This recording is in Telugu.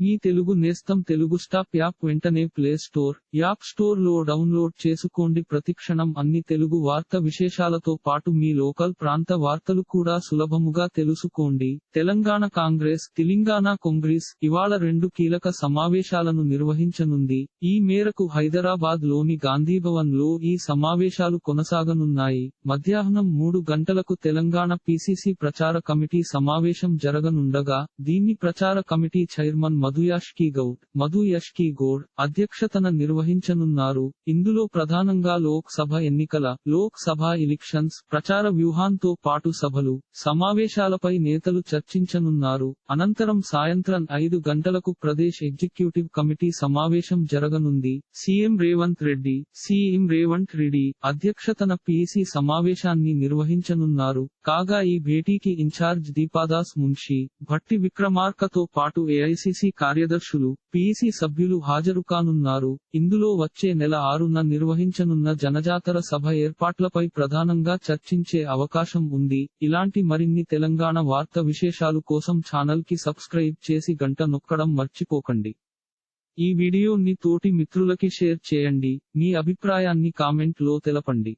మీ తెలుగు నేస్తం తెలుగు స్టాప్ యాప్ వెంటనే ప్లే స్టోర్ యాప్ స్టోర్లో డౌన్లోడ్ చేసుకోండి. ప్రతిక్షణం అన్ని తెలుగు వార్త విశేషాలతో పాటు మీ లోకల్ ప్రాంత వార్తలు కూడా సులభముగా తెలుసుకోండి. తెలంగాణ కాంగ్రెస్ తెలంగాణ కాంగ్రెస్ ఇవాళ రెండు కీలక సమావేశాలను నిర్వహించనుంది. ఈ మేరకు హైదరాబాద్లోని గాంధీభవన్లో ఈ సమావేశాలు కొనసాగనున్నాయి. మధ్యాహ్నం మూడు గంటలకు తెలంగాణ పిసిసి ప్రచార కమిటీ సమావేశం జరగనుండగా దీన్ని ప్రచార కమిటీ చైర్మన్ మధుయాష్కి గౌడ్ మధు యష్కి గౌడ్ అధ్యక్షతన నిర్వహించనున్నారు. ఇందులో ప్రధానంగా లోక్ సభ ఎన్నికల లోక్ సభ ఎలక్షన్స్ ప్రచార వ్యూహాంతో పాటు సభలు సమావేశాలపై నేతలు చర్చించనున్నారు. అనంతరం సాయంత్రం ఐదు గంటలకు ప్రదేశ్ ఎగ్జిక్యూటివ్ కమిటీ సమావేశం జరగనుంది. సీఎం రేవంత్ రెడ్డి సీఎం రేవంత్ రెడ్డి అధ్యక్షతన పీసీ సమావేశాన్ని నిర్వహించనున్నారు. కాగా ఈ భేటీకి ఇన్ఛార్జ్ దీపాదాస్ మున్షి భట్టి విక్రమార్కతో పాటు ఏఐసిసి కార్యదర్శులు పీసీ సభ్యులు హాజరు కానున్నారు ఇందులో వచ్చే నెల ఆరున నిర్వహించనున్న జనజాతర సభ ఏర్పాట్లపై ప్రధానంగా చర్చించే అవకాశం ఉంది. ఇలాంటి మరిన్ని తెలంగాణ వార్త విశేషాలు కోసం ఛానల్కి సబ్స్క్రైబ్ చేసి గంట నొక్కడం మర్చిపోకండి. ఈ వీడియోని తోటి మిత్రులకి షేర్ చేయండి. మీ అభిప్రాయాన్ని కామెంట్లో తెలపండి.